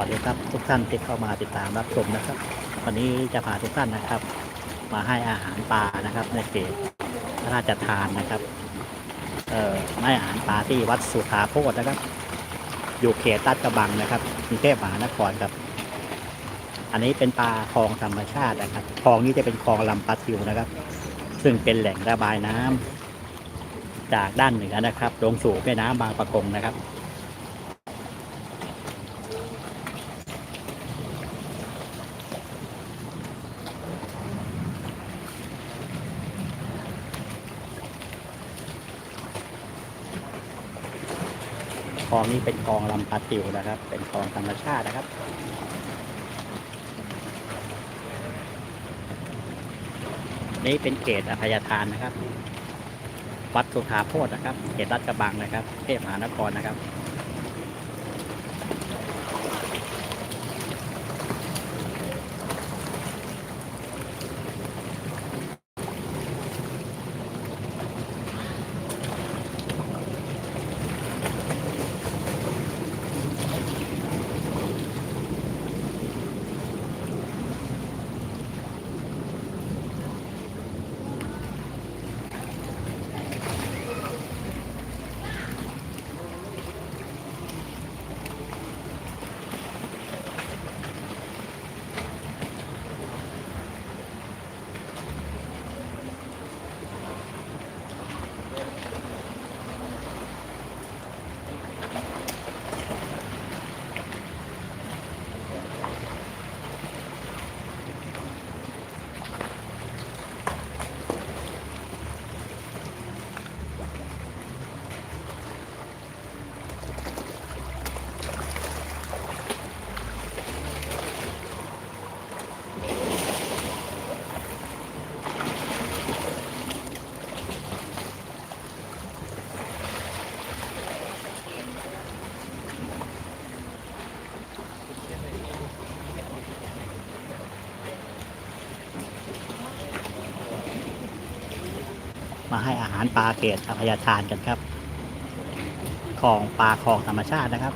วัสดีครับ ทุกท่านที่เข้ามาติดตามรับชมนะครับ วันนี้จะพาทุกท่านนะครับ มาให้อาหารปลานะครับ ในเขตพระราชทานนะครับเอ่อให้อาหารปลาที่วัดสุขาโพธินะครับ อยู่เขตตัดกระบังนะครับกรุงเทพมหานครครับ อันนี้เป็นปลาคลองธรรมชาตินะครับคลองนี้จะเป็นคลองลำปะทิวนะครับ ซึ่งเป็นแหล่งระบายน้ำจากด้านเหนือนะครับลงสู่แม่น้ำบางปะกงนะครับ คลองนี้เป็นคลองลำปาติวนะครับ เป็นคลองธรรมชาตินะครับนี่เป็นเขตอภัยทานนะครับ วัดสุขาโพธนะครับ เขตรัดกระบังนะครับเทพมหานครนะครับ มาให้อาหารปลาเกตอภัยทานกันครับคลองปลาคลองธรรมชาตินะครับ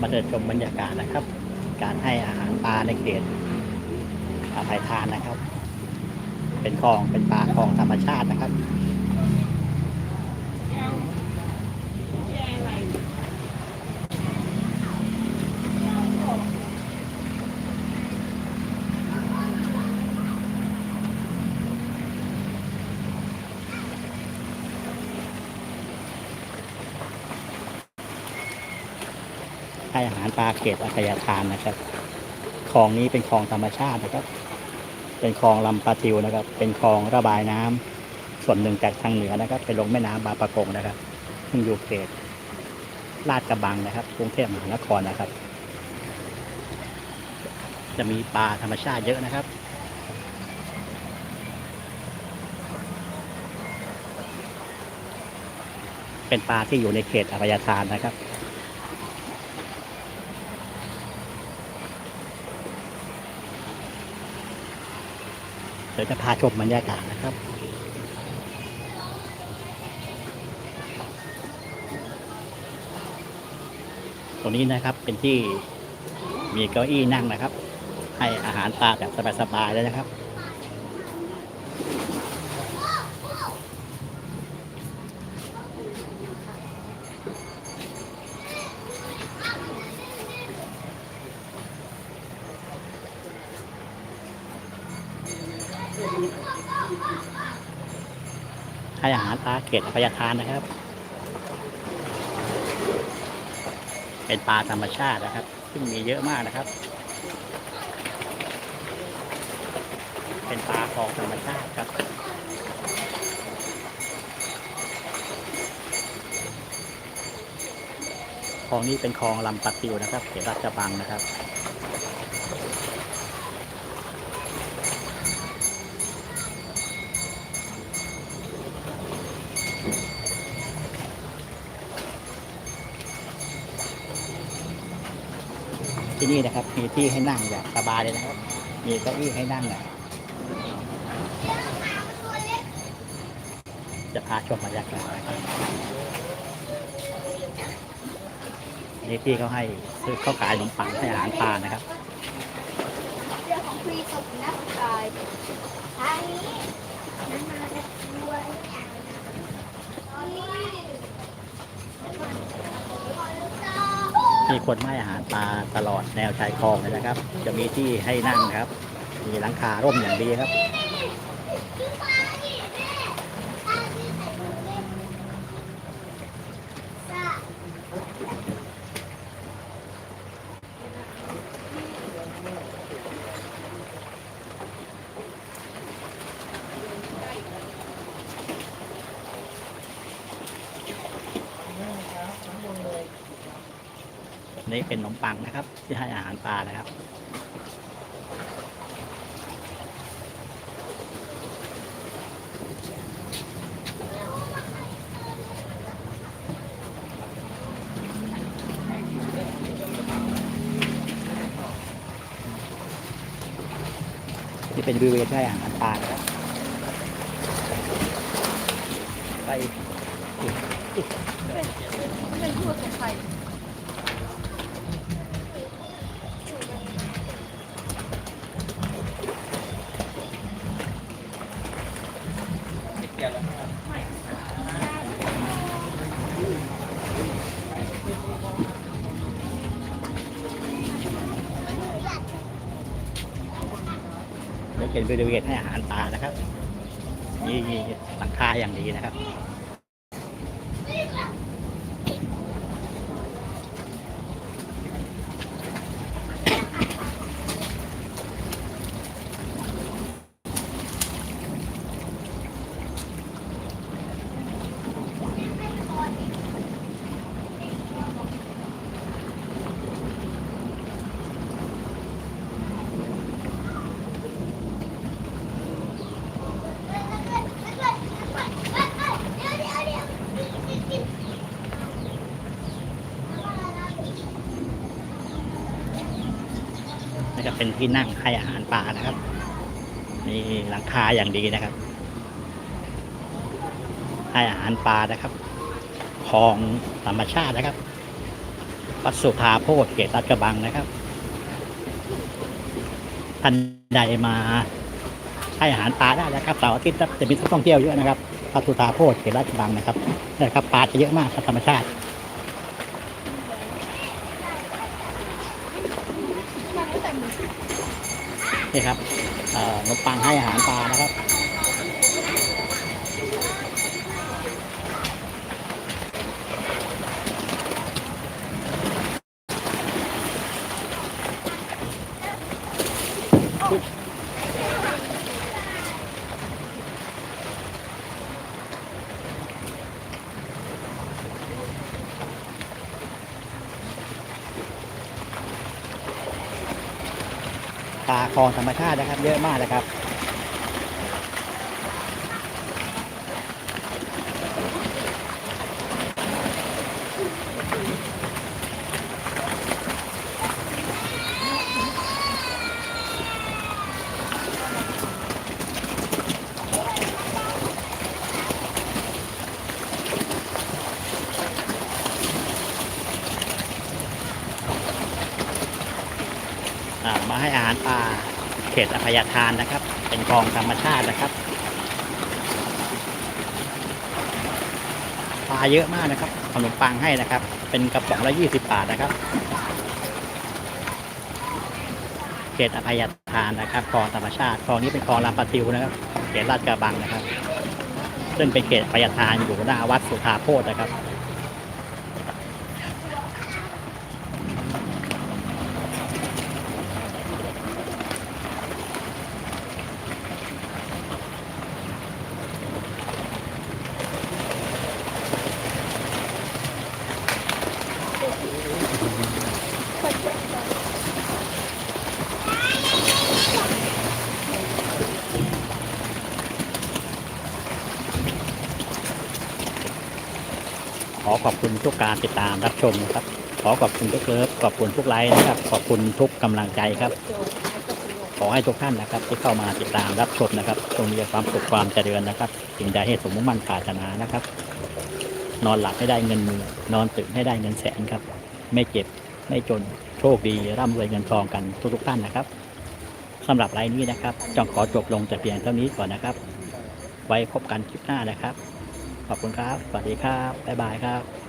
มาเดินชมบรรยากาศนะครับ การให้อาหารปลาในเขตอภัยทานนะครับ เป็นคลองเป็นปลาคลองธรรมชาตินะครับ ให้อาหารปลาเกตอภัยทานนะครับคลองนี้เป็นคลองธรรมชาตินะครับ เป็นคลองลำปะทิวนะครับ เป็นคลองระบายน้ำส่วนหนึ่งจากทางเหนือนะครับไปลงแม่น้ำบางปะกงนะครับซึ่งอยู่เขตลาดกระบังนะครับ กรุงเทพมหานครนะครับ จะมีปลาธรรมชาติเยอะนะครับเป็นปลาที่อยู่ในเขตอภัยทานนะครับ เดี๋ยวจะพาชมบรรยากาศนะครับตรงนี้นะครับเป็นที่มีเก้าอี้นั่งนะครับ ให้อาหารปลาแบบสบายๆเลยนะครับ ให้อาหารปลาเกตอภัยทานนะครับ เป็นปลาธรรมชาตินะครับ ซึ่งมีเยอะมากนะครับ เป็นปลาคลองธรรมชาติครับคลองนี้เป็นคลองลำปะติวนะครับเขตราชบังนะครับ ที่นี่นะครับ มีที่ให้นั่งอย่างสบายเลยนะครับ มีเก้าอี้ให้นั่งนะจะพาชมบรรยากาศนะครับนี่ที่เขาให้ซื้อข้าวขายขนมปังให้อาหารปลานะครับเรื่องของฟรีตกนักกายทางนี้นั่นมาจะด้วยตอนนี้ มีคนให้อาหารปลาตลอดแนวชายคลองเลยนะครับ จะมีที่ให้นั่งครับ มีหลังคาร่มอย่างดีครับ นี่เป็นขนมปังนะครับ ที่ให้อาหารปลานะครับนี่เป็นบริเวณให้อาหารปลาครับไปอีกเป็นทั่วของใค บริเวณให้อาหารปลานะครับนี่หลังคาอย่างดีนะครับ นี่ก็เป็นที่นั่งให้อาหารปลานะครับ มีหลังคาอย่างดีนะครับ ให้อาหารปลานะครับคลองธรรมชาตินะครับ วัดสุธาโพธเขตลาดกระบังนะครับท่านใดมาให้อาหารปลาได้นะครับเสาร์อาทิตย์จะมีนักท่องเที่ยวเยอะนะครับวัดสุธาโพธเขตลาดกระบังนะครับนะครับปลาจะเยอะมากธรรมชาติ มันก็แต่หมู นี่ครับนมปังให้อาหารปลานะครับ ปลาคลองธรรมชาตินะครับ เยอะมากนะครับ ให้อาหารปลาเขตอภัยทานนะครับ เป็นคลองธรรมชาตินะครับปลาเยอะมากนะครับขนมปังให้นะครับ เป็นกระป๋องละยี่สิบบาทนะครับ เขตอภัยทานนะครับคลองธรรมชาติคลองนี้เป็นคลองลำปะติวนะครับเขตลาดกระบังนะครับ ซึ่งเป็นเขตอภัยทานอยู่หน้าวัดสุธาโพธนะครับ อขอบคุณทุกการติดตามรับชมนะครับ ขอขอบคุณทุกเลิฟขอบคุณทุกไลค์นะครับ ขอบคุณทุกกำลังใจครับ ขอให้ทุกท่านนะครับ ที่เข้ามาติดตามรับชมนะครับจงมีแต่ความสุขความเจริญนะครับสิ่งใดให้สมมุ่งมั่นปรารถนานะครับ นอนหลับให้ได้เงินมื่นอนตื่นให้ได้เงินแสนครับ ไม่เจ็บไม่จนโชคดีร่ำรวยเงินทองกันทุกทุกๆท่านนะครับสำหรับไลน์นี้นะครับจองขอจบลงแต่เพียงเท่านี้ก่อนนะครับ ไว้พบกันคลิปหน้านะครับ ขอบคุณครับ สวัสดีครับ บ๊ายบายครับ